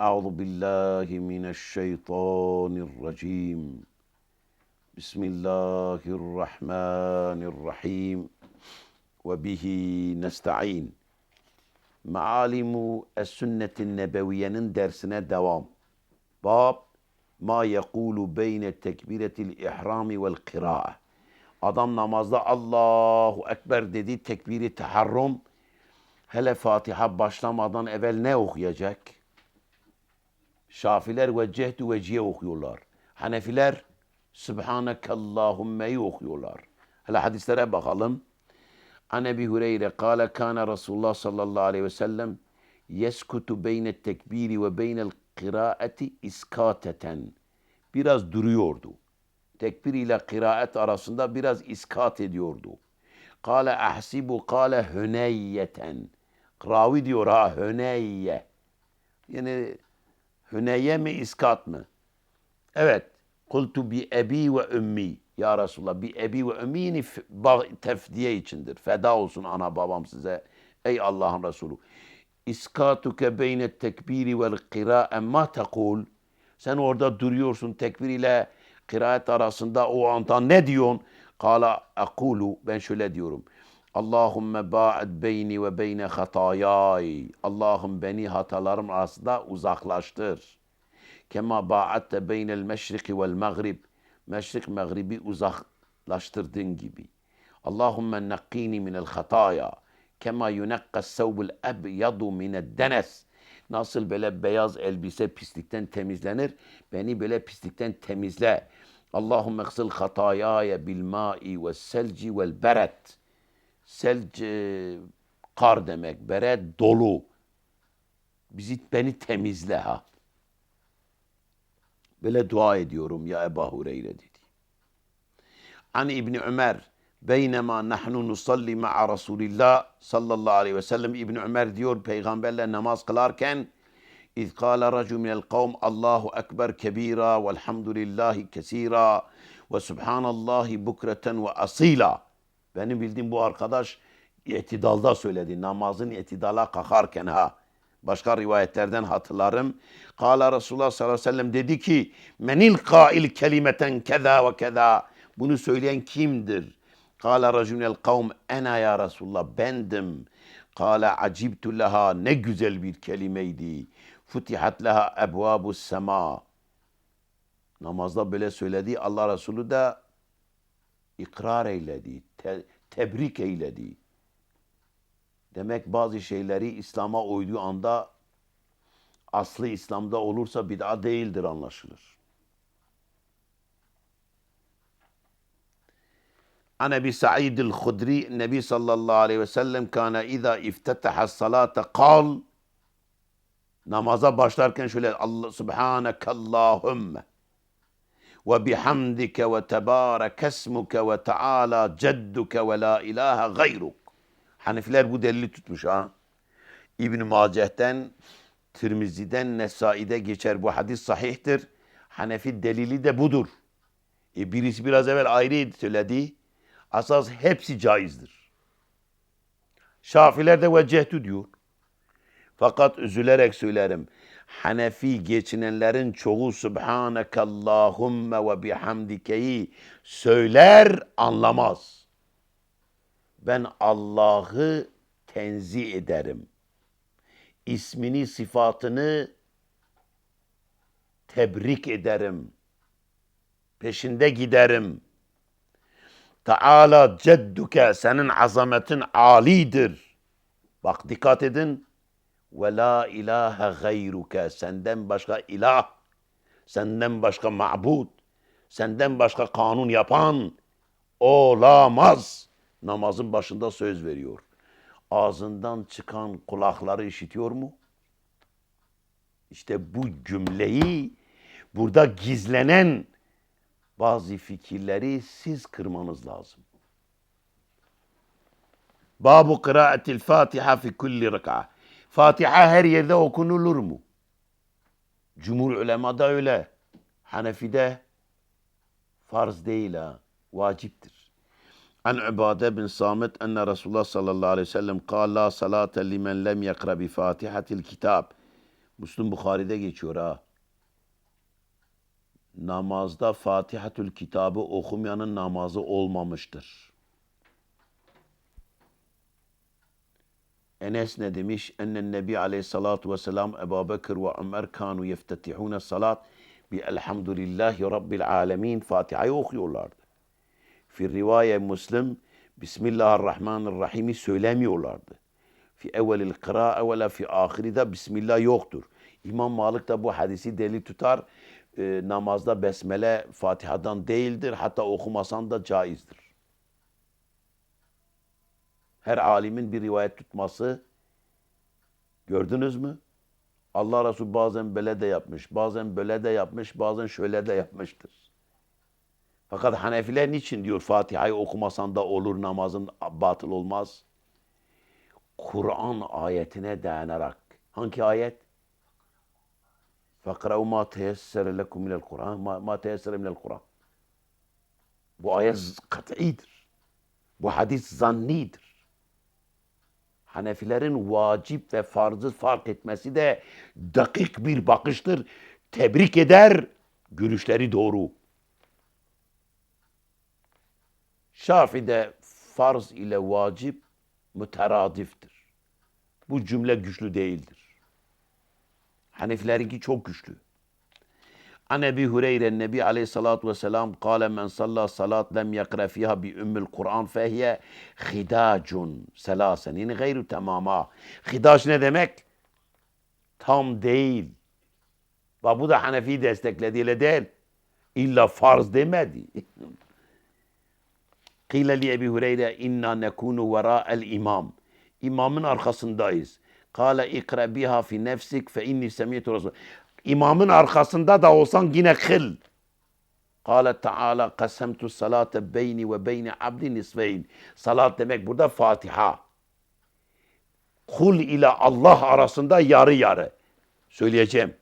أعوذ بالله من الشيطان الرجيم بسم الله الرحمن الرحيم وبه نستعين Maalimu Es-Sünnetin Nebeviye'nin dersine devam. Bab ma yekulu beyne tekbiretil ihrami vel kıra'a. Adam namazda Allahu Ekber dedi tekbiri teharrum. Hele Fatiha başlamadan evvel ne okuyacak? Şafiler ve cehdu veciye okuyorlar. Hanefiler Subhanekallahumme'yi okuyorlar. Hele hadislere bakalım. An Ebi Hureyre kâle kâne Resulullah sallallahu aleyhi ve sellem yeskutu beyne tekbiri ve beynel kıraati iskateten. Biraz duruyordu. Tekbir ile kıraat arasında biraz iskat ediyordu. Kâle ahsibu kâle hüneyyeten. Ravi diyor ha hüneyye. Yani hüneyye mi iskat mı? Evet. Kultu bi ebi ve ümmi. Ya Resulallah bi ebi ve ümmini tefdiye içindir. Feda olsun ana babam size. Ey Allah'ın Resulü. İskatuke beyne tekbiri vel kıra'e ma tekul. Sen orada duruyorsun tekbir ile kıraat arasında o anda ne diyorsun? Kala akulu ben şöyle diyorum. Allahümme ba'd beyni ve beyne hatayay. Allah'ım beni hatalarım arasında uzaklaştır. Kema ba'atte beynel meşriki vel mağrib. Meşrik mağribi uzaklaştırdığın gibi. Allahümme nakkini minel hataya. Kema yunakkas sevbul ebyadu mined denes. Nasıl böyle beyaz elbise pislikten temizlenir? Beni böyle pislikten temizle. Allahümme gsil hatayaya bil ma'i ve selci vel beret. Selc e, kar demek, beret dolu. Bizi beni temizle ha. Böyle dua ediyorum ya Ebu Hureyre dedi. An İbni Ömer beynema nahnu nusalli ma'a Resulillah sallallahu aleyhi ve sellem İbni Ömer diyor peygamberle namaz kılarken İz kâle racun minel kavm Allahu ekber kebira velhamdülillahi kesira ve subhanallahi bukreten ve asila. Benim bildiğim bu arkadaş etidalda söyledi. Namazın etidala kalkarken ha. Başka rivayetlerden hatırlarım. Kala Resulullah sallallahu aleyhi ve sellem dedi ki menil kail kelimeten keza ve keza. Bunu söyleyen kimdir? Kala racunel kavm ena ya Resulullah bendim. Kala acibtu leha ne güzel bir kelimeydi. Futihat leha ebvabu sema. Namazda böyle söyledi. Allah Resulü de ikrar eyledi. Te tebrik eyledi. Demek bazı şeyleri İslam'a uyduğu anda aslı İslam'da olursa bid'a değildir anlaşılır. An Ebi Sa'id el-Hudri Nebi sallallahu aleyhi ve sellem kana iza iftetaha salate kal namaza başlarken şöyle Allah subhanekallahümme ve bihamdike ve tebarek esmuke ve ve la ilahe gayruk. Hanefiler bu delili tutmuş ha. İbn Maceh'ten, Tirmizi'den, Nesai'de geçer bu hadis sahihtir. Hanefi delili de budur. E birisi biraz evvel ayrı söyledi. Asas hepsi caizdir. Şafiler de vecehtü diyor. Fakat üzülerek söylerim. Hanefi geçinenlerin çoğu Subhanekallahümme ve bihamdikeyi söyler anlamaz. Ben Allah'ı tenzih ederim. İsmini, sıfatını tebrik ederim. Peşinde giderim. Teala cedduke senin azametin alidir. Bak dikkat edin. Ve la ilahe gayruke senden başka ilah, senden başka ma'bud, senden başka kanun yapan olamaz. Namazın başında söz veriyor. Ağzından çıkan kulakları işitiyor mu? İşte bu cümleyi burada gizlenen bazı fikirleri siz kırmanız lazım. Babu kıraatil Fatiha fi kulli rıka. Fatiha her yerde okunulur mu? Cumhur ulemada öyle. Hanefi'de farz değil ha, vaciptir. An Ubade bin Samit enne Resulullah sallallahu aleyhi ve sellem kal la salate limen lem yakra bi Fatihatil kitab Müslüm Bukhari'de geçiyor ha. Namazda Fatihatül Kitabı okumayanın namazı olmamıştır. Enes ne demiş? Ennen Nebi Aleyhissalatu vesselam Ebu Bekir ve Ömer kanu yeftetihune salat bi elhamdülillahi rabbil alemin Fatiha'yı okuyorlardı. Fi rivaye Müslim Bismillahirrahmanirrahim'i söylemiyorlardı. Fi evvelil kıra'a ve la fi ahiride Bismillah yoktur. İmam Malik da bu hadisi delil tutar. E, namazda besmele Fatiha'dan değildir. Hatta okumasan da caizdir her alimin bir rivayet tutması gördünüz mü? Allah Resulü bazen böyle de yapmış, bazen böyle de yapmış, bazen şöyle de yapmıştır. Fakat Hanefiler niçin diyor Fatiha'yı okumasan da olur namazın batıl olmaz? Kur'an ayetine dayanarak. Hangi ayet? Fakra'u ma teyessere lekum minel Kur'an. Ma, ma teyessere minel Kur'an. Bu ayet hmm. kat'idir. Bu hadis zannidir. Hanefilerin vacip ve farzı fark etmesi de dakik bir bakıştır. Tebrik eder, görüşleri doğru. Şafi'de farz ile vacip müteradiftir. Bu cümle güçlü değildir. Hanefilerinki çok güçlü. An Ebi Hureyre Nebi Aleyhissalatu vesselam kâle men salla salat lem yakra fiha bi ümmül Kur'an fehiye hidacun selasen. Yani gayru tamama. Hidaç ne demek? Tam değil. Bak bu da Hanefi desteklediğiyle değil. İlla farz demedi. Kıyle li Ebi Hureyre inna nekunu vera el imam. İmamın arkasındayız. Kale ikra biha fi nefsik fe inni semiyetu Resul. İmamın arkasında da olsan yine kıl. Kale Teala kasemtu salate beyni ve beyni abdi nisveyn. Salat demek burada Fatiha. Kul ile Allah arasında yarı yarı. Söyleyeceğim.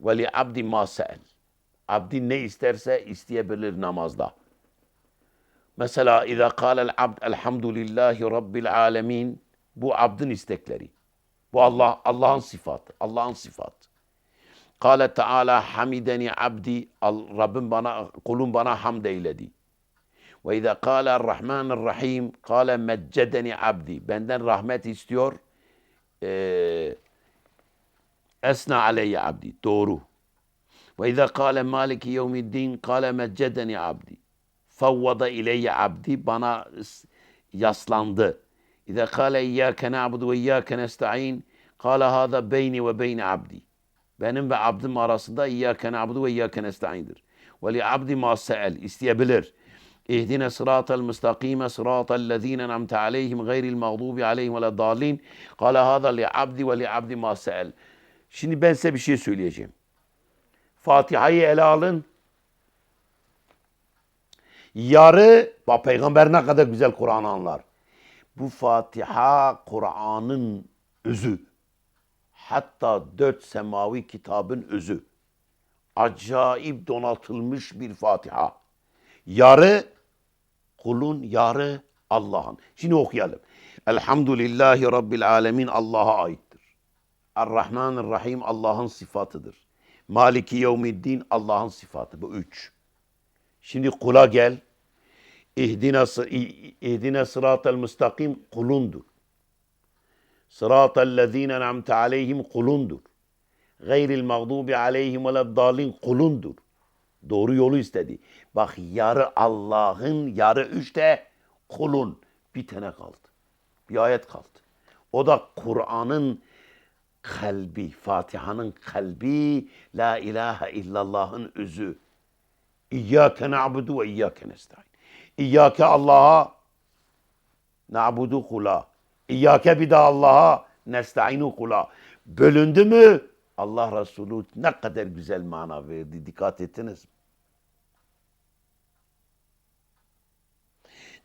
Ve li abdi ma se'el. Abdi ne isterse isteyebilir namazda. Mesela اِذَا قَالَ الْعَبْدِ الْحَمْدُ لِلّٰهِ رَبِّ الْعَالَمِينَ Bu abdın istekleri. Bu Allah Allah'ın sıfatı. Allah'ın sıfatı. Kâle Teala hamideni abdi Rabbim bana kulum bana hamd eyledi. Ve izâ kâle Rahmanir-Rahim kâle meccedeni abdi. Benden rahmet istiyor. Ee, esna aleyye abdi. Doğru. Ve izâ kâle maliki yevmiddin kâle meccedeni abdi. Favvada ileyye abdi. Bana yaslandı. İzâ kâle iyyâke na'budu ve iyyâke nesta'in kâle hâzâ beyni ve beyni abdi. Benim ve abdim arasında iyyâke na'budu ve iyyâke nesta'indir. Ve li abdi ma se'el. isteyebilir. İhdine sıratel müstakime sıratel lezine nemte aleyhim gayril mağdubi aleyhim ve la dalin. Kâle hâzâ li abdi ve li abdi ma se'el. Şimdi ben size bir şey söyleyeceğim. Fatiha'yı ele alın. Yarı, bak peygamber ne kadar güzel Kur'an anlar. Bu Fatiha Kur'an'ın özü. Hatta dört semavi kitabın özü. Acayip donatılmış bir Fatiha. Yarı kulun, yarı Allah'ın. Şimdi okuyalım. Elhamdülillahi Rabbil Alemin Allah'a aittir. Er-Rahmanir-Rahim Allah'ın sıfatıdır. Maliki Yevmiddin Allah'ın sıfatı. Bu üç. Şimdi kula gel. İhdina, ihdina sıratel müstakim kulundur. Sıratel lezine nemte aleyhim kulundur. Gayril mağdubi aleyhim ve dalin kulundur. Doğru yolu istedi. Bak yarı Allah'ın, yarı üçte kulun. Bir tane kaldı. Bir ayet kaldı. O da Kur'an'ın kalbi, Fatiha'nın kalbi, La ilahe illallah'ın özü. İyyâke na'budu ve iyyâke nesta'in. İyyâke Allah'a na'budu kula. İyyâke bir de Allah'a nesta'inu kula. Bölündü mü Allah Resulü ne kadar güzel mana verdi. Dikkat ettiniz mi?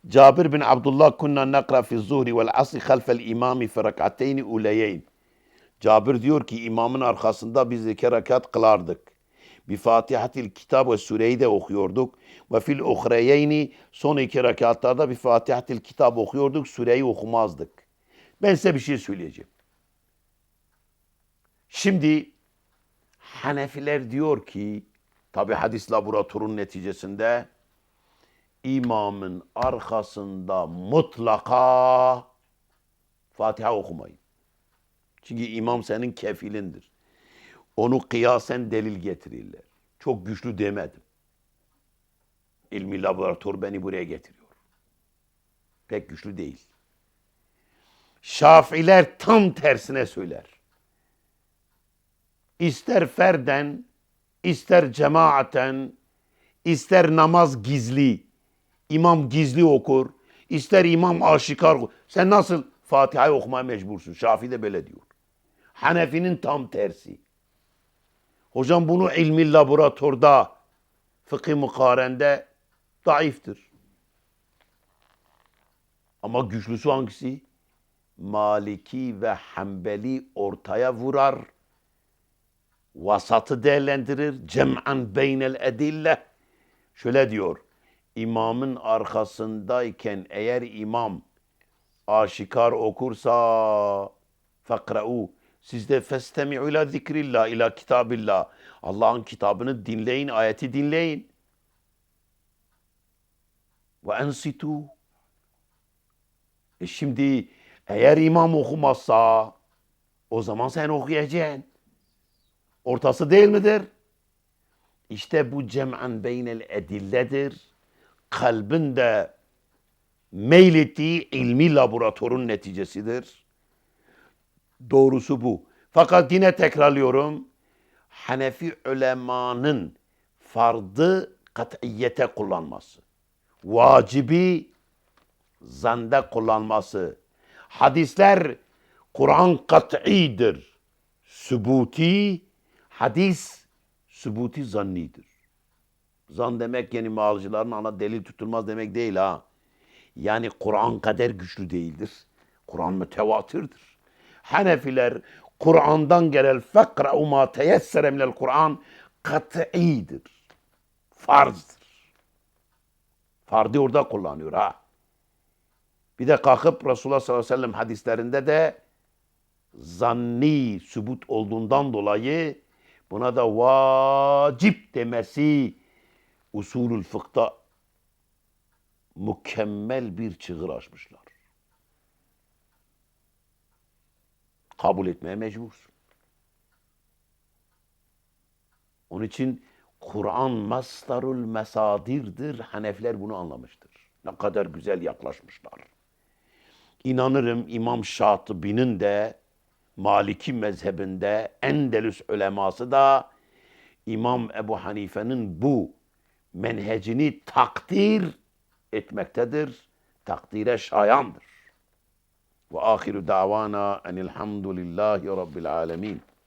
Cabir bin Abdullah kunna nakra fi zuhri vel asri halfel imami fi rekateyni uleyeyn. Cabir diyor ki imamın arkasında biz iki rekat kılardık. Bi Fatihatil Kitab ve Sureyi de okuyorduk. Ve fil uhreyeyni son iki rekatlarda bir Fatihatil Kitab okuyorduk. Sureyi okumazdık. Ben size bir şey söyleyeceğim. Şimdi Hanefiler diyor ki tabi hadis laboratuvarın neticesinde imamın arkasında mutlaka Fatiha okumayın. Çünkü imam senin kefilindir. Onu kıyasen delil getirirler. Çok güçlü demedim. İlmi laboratuvar beni buraya getiriyor. Pek güçlü değil. Şafiler tam tersine söyler. İster ferden, ister cemaaten, ister namaz gizli, imam gizli okur, ister imam aşikar. Sen nasıl Fatiha'yı okumaya mecbursun? Şafii de böyle diyor. Hanefi'nin tam tersi. Hocam bunu ilmi laboratuvarda, fıkıh mukarende zayıftır. Ama güçlüsü hangisi? Maliki ve Hanbeli ortaya vurar. Vasatı değerlendirir. Cem'an beynel edille. Şöyle diyor. İmamın arkasındayken eğer imam aşikar okursa fakra'u siz de festemi'u ila zikrillah ila kitabillah. Allah'ın kitabını dinleyin, ayeti dinleyin. Ve ensitu. E şimdi eğer imam okumazsa o zaman sen okuyacaksın. Ortası değil midir? İşte bu cem'an beynel edilledir. Kalbin de meylettiği ilmi laboratuvarın neticesidir. Doğrusu bu. Fakat yine tekrarlıyorum. Hanefi ulemanın fardı kat'iyete kullanması. Vacibi zanda kullanması. Hadisler Kur'an kat'idir. Sübuti, hadis sübuti zannidir. Zan demek yani malcıların ana delil tutulmaz demek değil ha. Yani Kur'an kadar güçlü değildir. Kur'an mütevatirdir. Hanefiler Kur'an'dan gelen fekra'u ma teyessere minel Kur'an kat'idir. Farzdır. Fardı orada kullanıyor ha. Bir de kalkıp Resulullah sallallahu aleyhi ve sellem hadislerinde de zanni sübut olduğundan dolayı buna da vacip demesi usulül fıkta mükemmel bir çığır açmışlar. Kabul etmeye mecbursun. Onun için Kur'an mastarul mesadirdir. Hanefiler bunu anlamıştır. Ne kadar güzel yaklaşmışlar. İnanırım İmam Şatibi'nin de Maliki mezhebinde Endelüs uleması da İmam Ebu Hanife'nin bu menhecini takdir etmektedir. Takdire şayandır. Ve ahiru davana enilhamdülillahi rabbil alemin.